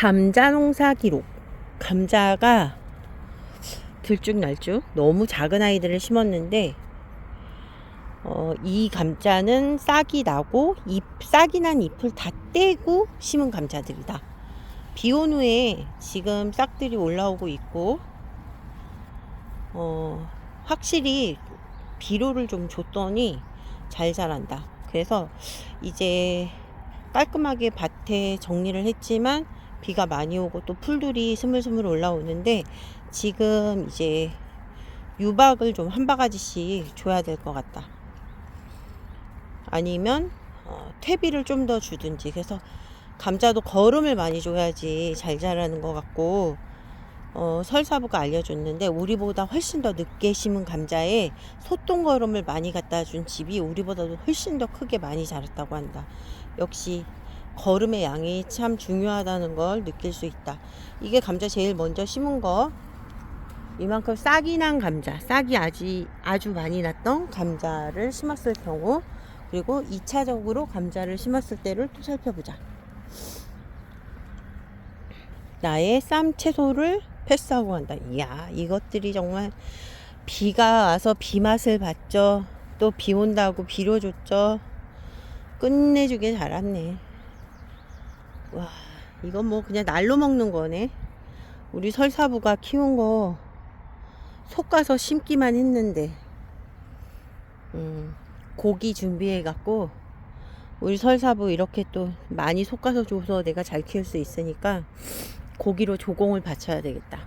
감자 농사 기록. 감자가 들쭉날쭉 너무 작은 아이들을 심었는데 어, 이 감자는 싹이 나고 잎 싹이 난 잎을 다 떼고 심은 감자들이다. 비 온 후에 지금 싹들이 올라오고 있고 어, 확실히 비료를 좀 줬더니 잘 자란다. 그래서 이제 깔끔하게 밭에 정리를 했지만 비가 많이 오고 또 풀들이 스물스물 올라오는데 지금 이제 유박을 좀 한 바가지씩 줘야 될 것 같다. 아니면 어, 퇴비를 좀 더 주든지 그래서 감자도 거름을 많이 줘야지 잘 자라는 것 같고 어, 설사부가 알려줬는데 우리보다 훨씬 더 늦게 심은 감자에 소똥 거름을 많이 갖다 준 집이 우리보다도 훨씬 더 크게 많이 자랐다고 한다. 역시 거름의 양이 참 중요하다는 걸 느낄 수 있다. 이게 감자 제일 먼저 심은 거. 이만큼 싹이 난 감자, 싹이 아주, 아주 많이 났던 감자를 심었을 경우, 그리고 2차적으로 감자를 심었을 때를 또 살펴보자. 나의 쌈 채소를 패스하고 간다. 이야, 이것들이 정말 비가 와서 비 맛을 봤죠. 또 비 온다고 비료 줬죠. 끝내주게 자랐네. 와, 이건 뭐 그냥 날로 먹는 거네. 우리 설사부가 키운 거 솎아서 심기만 했는데, 음, 고기 준비해 갖고, 우리 설사부 이렇게 또 많이 솎아서 줘서 내가 잘 키울 수 있으니까, 고기로 조공을 바쳐야 되겠다.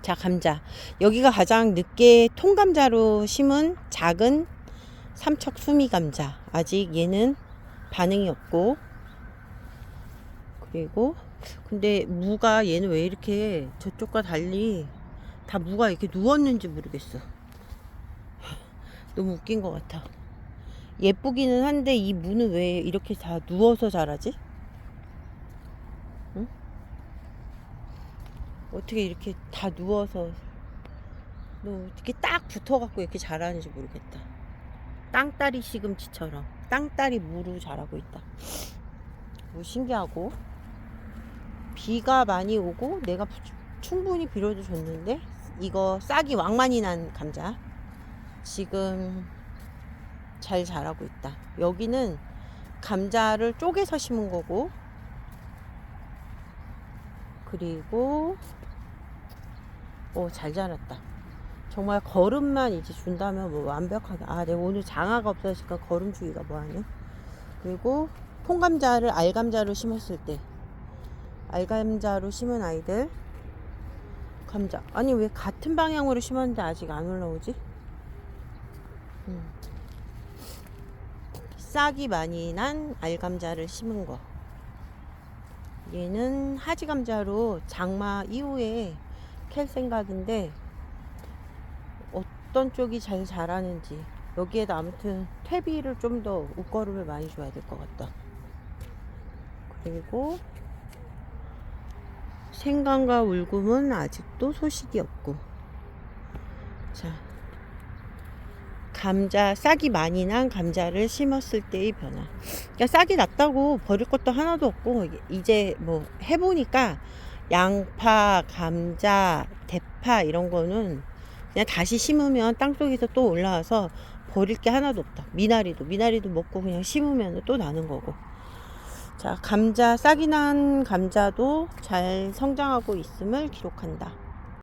자, 감자. 여기가 가장 늦게 통감자로 심은 작은 삼척 수미 감자. 아직 얘는 반응이 없고, 그리고 근데 무가 얘는 왜 이렇게 저쪽과 달리 다 무가 이렇게 누웠는지 모르겠어. 너무 웃긴 것 같아. 예쁘기는 한데 이 무는 왜 이렇게 다 누워서 자라지? 응? 어떻게 이렇게 다 누워서 너 어떻게 딱 붙어갖고 이렇게 자라는지 모르겠다. 땅따리 시금치처럼 땅따리 무로 자라고 있다. 뭐 신기하고 비가 많이 오고 내가 부- 충분히 비료도 줬는데 이거 싹이 왕만이 난 감자 지금 잘 자라고 있다. 여기는 감자를 쪼개서 심은 거고 그리고 오잘 자랐다. 정말 거름만 이제 준다면 뭐 완벽하게 아 내가 오늘 장화가 없어지니까 거름 주기가 뭐하냐 그리고 통감자를 알감자로 심었을 때 알감자로 심은 아이들. 감자. 아니 왜 같은 방향으로 심었는데 아직 안 올라오지? 음. 싹이 많이 난 알감자를 심은 거. 얘는 하지감자로 장마 이후에 캘 생각인데 어떤 쪽이 잘 자라는지. 여기에다 아무튼 퇴비를 좀 더 옷걸음을 많이 줘야 될 것 같다. 그리고 생강과 울금은 아직도 소식이 없고. 자 감자 싹이 많이 난 감자를 심었을 때의 변화. 그러니까 싹이 났다고 버릴 것도 하나도 없고 이제 뭐 해보니까 양파 감자 대파 이런 거는 그냥 다시 심으면 땅속에서 또 올라와서 버릴 게 하나도 없다. 미나리도 미나리도 먹고 그냥 심으면 또 나는 거고 자, 감자, 싹이 난 감자도 잘 성장하고 있음을 기록한다.